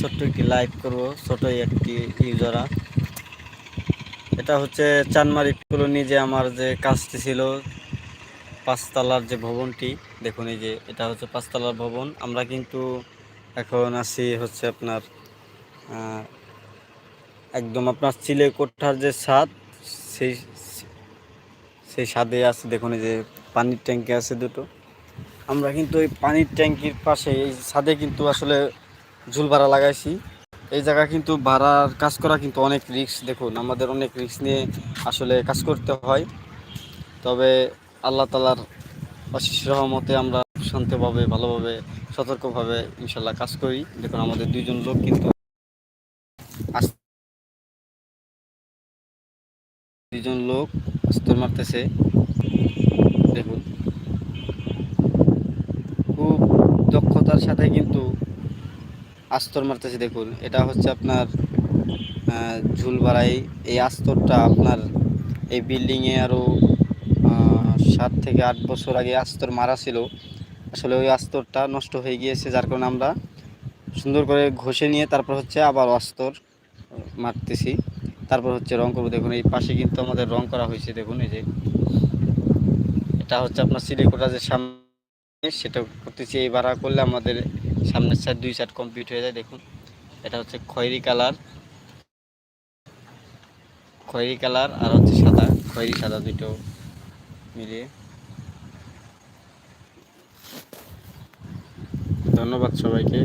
ছোট্ট একটি লাইভ করব ছোটই একটি ইউজারা। এটা হচ্ছে চানমারি কলোনি যে আমার যে কাজটি ছিল, পাঁচতলার যে ভবনটি। দেখুন এই যে, এটা হচ্ছে পাঁচতলার ভবন। আমরা কিন্তু এখন আছি হচ্ছে আপনার একদম আপনার চিলে কোঠার যে ছাদ, সেই সেই ছাদে আছে। দেখুন এই যে, পানির ট্যাঙ্কি আছে দুটো। আমরা কিন্তু এই পানির ট্যাঙ্কির পাশে, এই ছাদে কিন্তু আসলে ঝুল ভাড়া লাগাইছি। এই জায়গা কিন্তু ভাড়ার কাজ করা কিন্তু অনেক রিস্ক দেখুন, আমাদের অনেক রিস্ক নিয়ে আসলে কাজ করতে হয়। তবে আল্লাহ তালার অশেষ রহমতে আমরা শান্তভাবে, ভালোভাবে, সতর্কভাবে ইনশাল্লাহ কাজ করি। দেখুন, আমাদের দুইজন লোক কিন্তু দুইজন লোক আস্তর মারতেছে। দেখুন, খুব দক্ষতার সাথে কিন্তু আস্তর মারতেছে, দেখুন। এটা হচ্ছে আপনার ঝুল বাড়াই এই আস্তরটা আপনার এই বিল্ডিংয়ে আরও সাত থেকে আট বছর আগে আস্তর মারা ছিল। আসলে ওই আস্তরটা নষ্ট হয়ে গিয়েছে, যার কারণে আমরা সুন্দর করে ঘষে নিয়ে তারপর হচ্ছে আবার আস্তর মারতেছি। তারপর হচ্ছে রং করব। দেখুন, এই পাশে কিন্তু আমাদের রং করা হয়েছে, দেখুন এই যে। এটা হচ্ছে আপনার সিলিকোটা যে সামনে, সেটা করতেছি। এই ভাড়া করলে আমাদের সামনের সাইড দুই সাইড কমপ্লিট হয়ে যায়, দেখুন। এটা হচ্ছে খয়েরি কালার। খয়েরি কালার আর হচ্ছে সাদা। খয়েরি, সাদা দুটো মিলিয়ে। ধন্যবাদ সবাইকে।